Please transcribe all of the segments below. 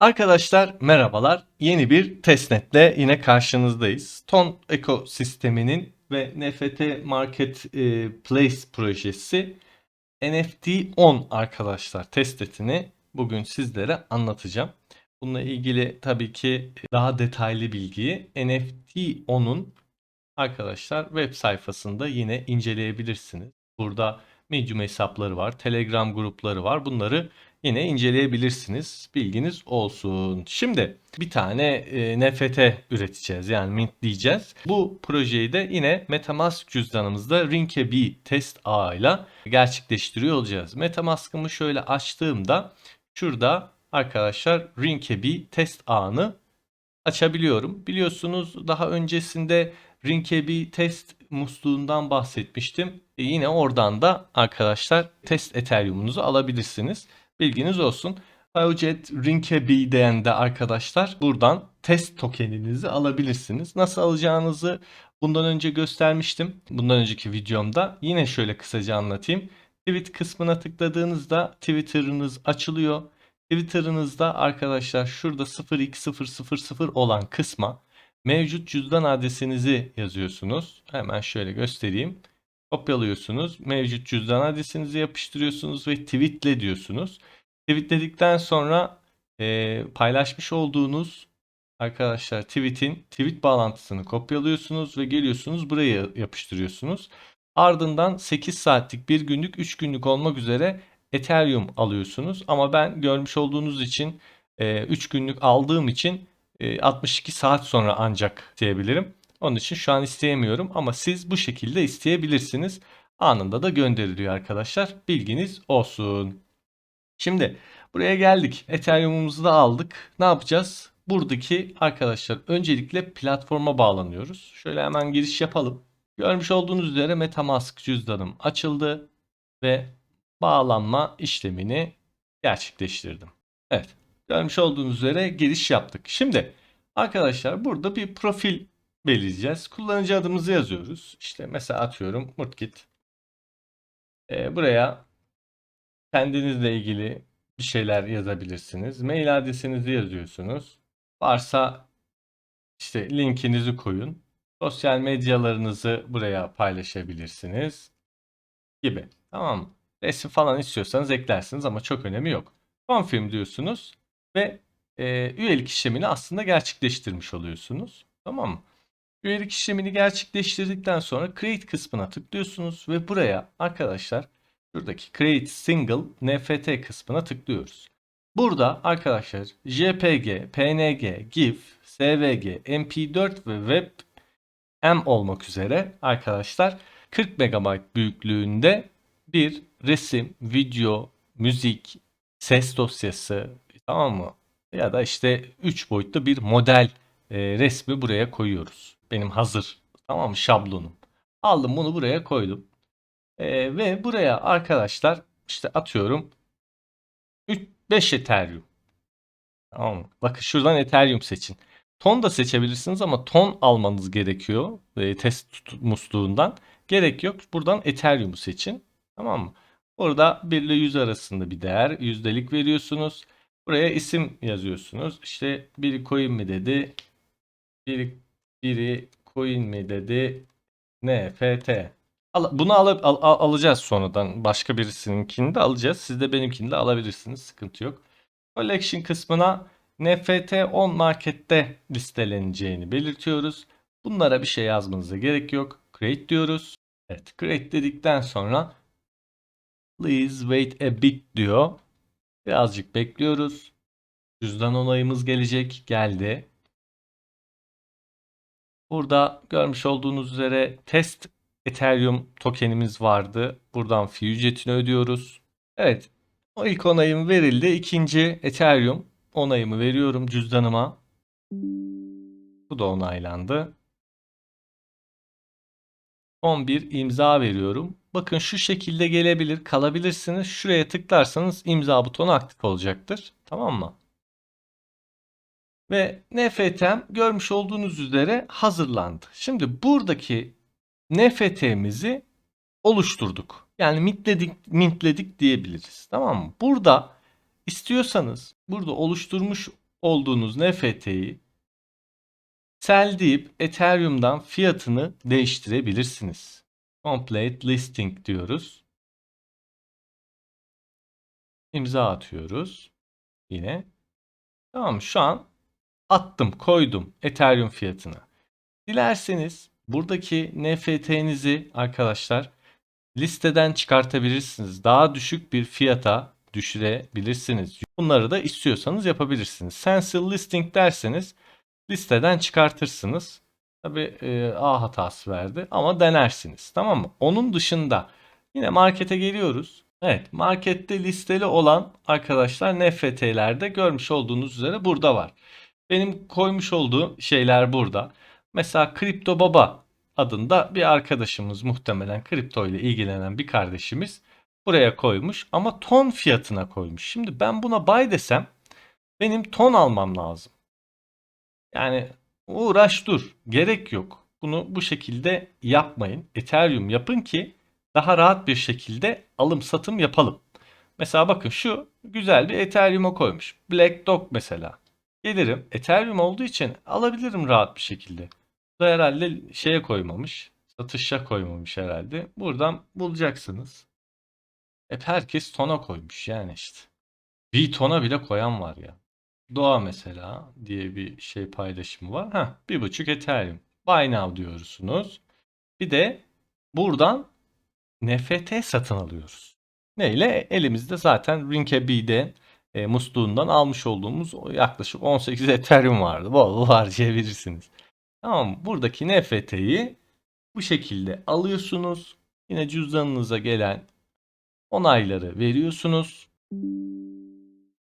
Arkadaşlar merhabalar. Yeni bir testnetle yine karşınızdayız. Ton ekosisteminin ve NFT Marketplace projesi NFT 10 arkadaşlar testnetini bugün sizlere anlatacağım. Bununla ilgili tabii ki daha detaylı bilgiyi NFT 10'un arkadaşlar web sayfasında yine inceleyebilirsiniz. Burada Medium hesapları var, Telegram grupları var. Bunları yine inceleyebilirsiniz. Bilginiz olsun. Şimdi bir tane e, NFT üreteceğiz. Yani mint diyeceğiz. Bu projeyi de yine MetaMask cüzdanımızda Rinkebi test ağıyla gerçekleştiriyor olacağız. MetaMask'ımı şöyle açtığımda şurada arkadaşlar Rinkebi test ağını açabiliyorum. Biliyorsunuz daha öncesinde Rinkebi test musluğundan bahsetmiştim. E yine oradan da arkadaşlar test Ethereum'unuzu alabilirsiniz. Bilginiz olsun. Biojet Rinkebi'den de arkadaşlar buradan test tokeninizi alabilirsiniz. Nasıl alacağınızı bundan önce göstermiştim. Bundan önceki videomda. Yine şöyle kısaca anlatayım. Tweet kısmına tıkladığınızda Twitter'ınız açılıyor. Twitter'ınızda arkadaşlar şurada 0x000 olan kısma mevcut cüzdan adresinizi yazıyorsunuz. Hemen şöyle göstereyim. Kopyalıyorsunuz. Mevcut cüzdan adresinizi yapıştırıyorsunuz ve tweetle diyorsunuz. Tweetledikten sonra e, paylaşmış olduğunuz arkadaşlar tweet'in tweet bağlantısını kopyalıyorsunuz ve geliyorsunuz buraya yapıştırıyorsunuz. Ardından 8 saatlik, 1 günlük, 3 günlük olmak üzere Ethereum alıyorsunuz. Ama ben görmüş olduğunuz için 3 günlük aldığım için 62 saat sonra ancak isteyebilirim. Onun için şu an isteyemiyorum ama siz bu şekilde isteyebilirsiniz. Anında da gönderiliyor arkadaşlar. Bilginiz olsun. Şimdi buraya geldik. Ethereum'umuzu da aldık. Ne yapacağız? Buradaki arkadaşlar öncelikle platforma bağlanıyoruz. Şöyle hemen giriş yapalım. Görmüş olduğunuz üzere MetaMask cüzdanım açıldı ve bağlanma işlemini gerçekleştirdim. Evet. Görmüş olduğunuz üzere giriş yaptık. Şimdi arkadaşlar burada bir profil belirleyeceğiz. Kullanıcı adımızı yazıyoruz. İşte mesela atıyorum Murtkit. Ee, buraya kendinizle ilgili bir şeyler yazabilirsiniz. Mail adresinizi yazıyorsunuz. Varsa işte linkinizi koyun. Sosyal medyalarınızı buraya paylaşabilirsiniz gibi. Tamam mı? Resim falan istiyorsanız eklersiniz ama çok önemi yok. Confirm diyorsunuz ve e, üyelik işlemini aslında gerçekleştirmiş oluyorsunuz. Tamam mı? Üyelik işlemini gerçekleştirdikten sonra Create kısmına tıklıyorsunuz ve buraya arkadaşlar şuradaki Create Single NFT kısmına tıklıyoruz. Burada arkadaşlar JPG, PNG, GIF, SVG, MP4 ve WebM olmak üzere arkadaşlar 40 MB büyüklüğünde bir resim, video, müzik, ses dosyası tamam mı? Ya da işte 3 boyutlu bir model e, resmi buraya koyuyoruz. Benim hazır tamam mı şablonum. Aldım bunu buraya koydum. E, ve buraya arkadaşlar işte atıyorum 3, 5 Ethereum. Tamam mı? Bakın şuradan Ethereum seçin. Ton da seçebilirsiniz ama ton almanız gerekiyor e, test musluğundan. Gerek yok. Buradan Ethereum'u seçin. Tamam mı? Burada 1 ile 100 arasında bir değer yüzdelik veriyorsunuz. Buraya isim yazıyorsunuz. İşte biri coin mi dedi. Biri, biri coin mi dedi. NFT. Al, bunu alıp al, al, alacağız sonradan. Başka birisininkini de alacağız. Siz de benimkini de alabilirsiniz. Sıkıntı yok. Collection kısmına NFT 10 markette listeleneceğini belirtiyoruz. Bunlara bir şey yazmanıza gerek yok. Create diyoruz. Evet, create dedikten sonra please wait a bit diyor. Birazcık bekliyoruz. Cüzdan onayımız gelecek. Geldi. Burada görmüş olduğunuz üzere test Ethereum tokenimiz vardı. Buradan fee ücretini ödüyoruz. Evet. O ilk onayım verildi. İkinci Ethereum onayımı veriyorum cüzdanıma. Bu da onaylandı. Son bir imza veriyorum. Bakın şu şekilde gelebilir, kalabilirsiniz. Şuraya tıklarsanız imza butonu aktif olacaktır. Tamam mı? Ve NFT'm görmüş olduğunuz üzere hazırlandı. Şimdi buradaki NFT'mizi oluşturduk. Yani mintledik, mintledik diyebiliriz. Tamam mı? Burada istiyorsanız burada oluşturmuş olduğunuz NFT'yi sell deyip Ethereum'dan fiyatını değiştirebilirsiniz. Complete listing diyoruz. İmza atıyoruz. Yine. Tamam şu an attım koydum Ethereum fiyatına. Dilerseniz buradaki NFT'nizi arkadaşlar listeden çıkartabilirsiniz. Daha düşük bir fiyata düşürebilirsiniz. Bunları da istiyorsanız yapabilirsiniz. Cancel listing derseniz listeden çıkartırsınız. Tabi e, A hatası verdi ama denersiniz. Tamam mı? Onun dışında yine markete geliyoruz. Evet markette listeli olan arkadaşlar NFT'lerde görmüş olduğunuz üzere burada var. Benim koymuş olduğum şeyler burada. Mesela Kripto Baba adında bir arkadaşımız muhtemelen kripto ile ilgilenen bir kardeşimiz buraya koymuş ama ton fiyatına koymuş. Şimdi ben buna buy desem benim ton almam lazım. Yani uğraş dur. Gerek yok. Bunu bu şekilde yapmayın. Ethereum yapın ki daha rahat bir şekilde alım satım yapalım. Mesela bakın şu güzel bir Ethereum'a koymuş. Black Dog mesela. Gelirim. Ethereum olduğu için alabilirim rahat bir şekilde. Bu da herhalde şeye koymamış. Satışa koymamış herhalde. Buradan bulacaksınız. Hep herkes tona koymuş yani işte. Bir tona bile koyan var ya. Doğa mesela diye bir şey paylaşımı var. Heh, bir buçuk Ethereum. Buy now diyorsunuz. Bir de buradan NFT satın alıyoruz. Neyle? Elimizde zaten Rinkebi'de e, musluğundan almış olduğumuz yaklaşık 18 Ethereum vardı. Bol bol harcayabilirsiniz. Tamam? Buradaki NFT'yi bu şekilde alıyorsunuz. Yine cüzdanınıza gelen onayları veriyorsunuz.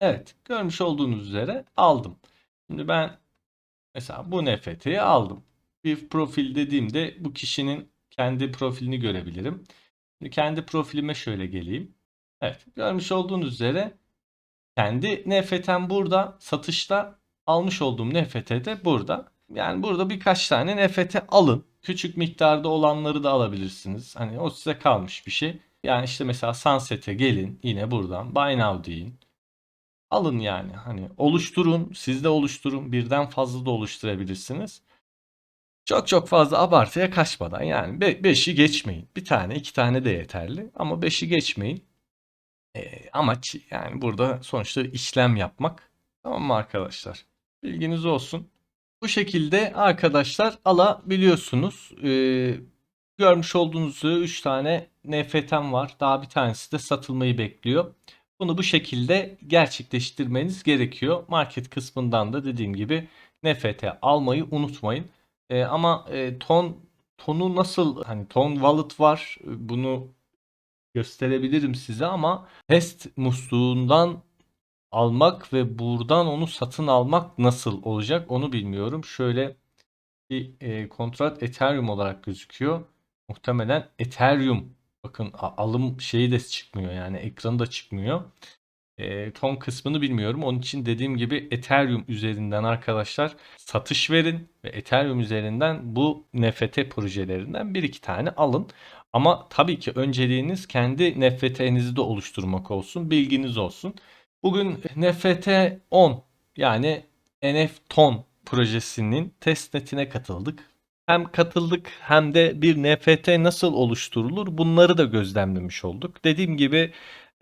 Evet, görmüş olduğunuz üzere aldım. Şimdi ben mesela bu NFT'yi aldım. Bir profil dediğimde bu kişinin kendi profilini görebilirim. Şimdi kendi profilime şöyle geleyim. Evet, görmüş olduğunuz üzere kendi NFT'm burada, satışta almış olduğum NFT de burada. Yani burada birkaç tane NFT alın. Küçük miktarda olanları da alabilirsiniz. Hani o size kalmış bir şey. Yani işte mesela Sunset'e gelin yine buradan Buy Now deyin. Alın yani hani oluşturun siz de oluşturun birden fazla da oluşturabilirsiniz. Çok çok fazla abartıya kaçmadan yani 5'i geçmeyin. Bir tane iki tane de yeterli ama 5'i geçmeyin. E, amaç yani burada sonuçta işlem yapmak. Tamam mı arkadaşlar? Bilginiz olsun. Bu şekilde arkadaşlar alabiliyorsunuz. Ee, görmüş olduğunuz üzere 3 tane NFT'm var. Daha bir tanesi de satılmayı bekliyor. Bunu bu şekilde gerçekleştirmeniz gerekiyor. Market kısmından da dediğim gibi NFT almayı unutmayın. Ee, ama e, ton tonu nasıl hani ton wallet var bunu gösterebilirim size ama test musluğundan almak ve buradan onu satın almak nasıl olacak onu bilmiyorum. Şöyle bir e, kontrat Ethereum olarak gözüküyor. Muhtemelen Ethereum bakın alım şeyi de çıkmıyor yani ekranı da çıkmıyor. E, ton kısmını bilmiyorum. Onun için dediğim gibi Ethereum üzerinden arkadaşlar satış verin ve Ethereum üzerinden bu NFT projelerinden bir iki tane alın. Ama tabii ki önceliğiniz kendi NFT'nizi de oluşturmak olsun. Bilginiz olsun. Bugün NFT 10 yani NF Ton projesinin testnetine katıldık. Hem katıldık hem de bir NFT nasıl oluşturulur bunları da gözlemlemiş olduk. Dediğim gibi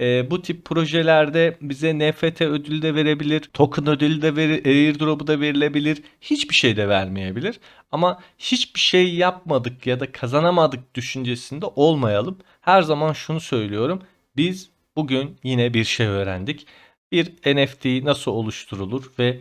e, bu tip projelerde bize NFT ödülü de verebilir, token ödülü de verir, airdrop'u da verilebilir, hiçbir şey de vermeyebilir. Ama hiçbir şey yapmadık ya da kazanamadık düşüncesinde olmayalım. Her zaman şunu söylüyorum. Biz bugün yine bir şey öğrendik bir NFT nasıl oluşturulur ve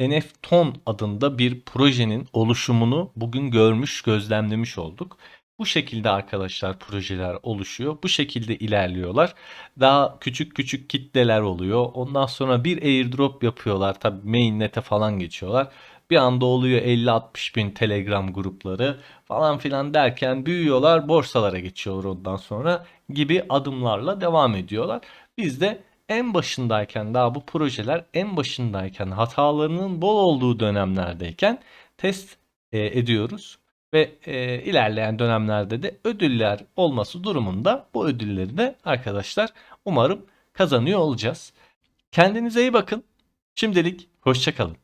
NFTON adında bir projenin oluşumunu bugün görmüş, gözlemlemiş olduk. Bu şekilde arkadaşlar projeler oluşuyor. Bu şekilde ilerliyorlar. Daha küçük küçük kitleler oluyor. Ondan sonra bir airdrop yapıyorlar. Tabi mainnet'e falan geçiyorlar. Bir anda oluyor 50-60 bin telegram grupları falan filan derken büyüyorlar. Borsalara geçiyorlar ondan sonra gibi adımlarla devam ediyorlar. Biz de en başındayken daha bu projeler en başındayken hatalarının bol olduğu dönemlerdeyken test e, ediyoruz ve e, ilerleyen dönemlerde de ödüller olması durumunda bu ödülleri de arkadaşlar umarım kazanıyor olacağız. Kendinize iyi bakın. Şimdilik Hoşçakalın.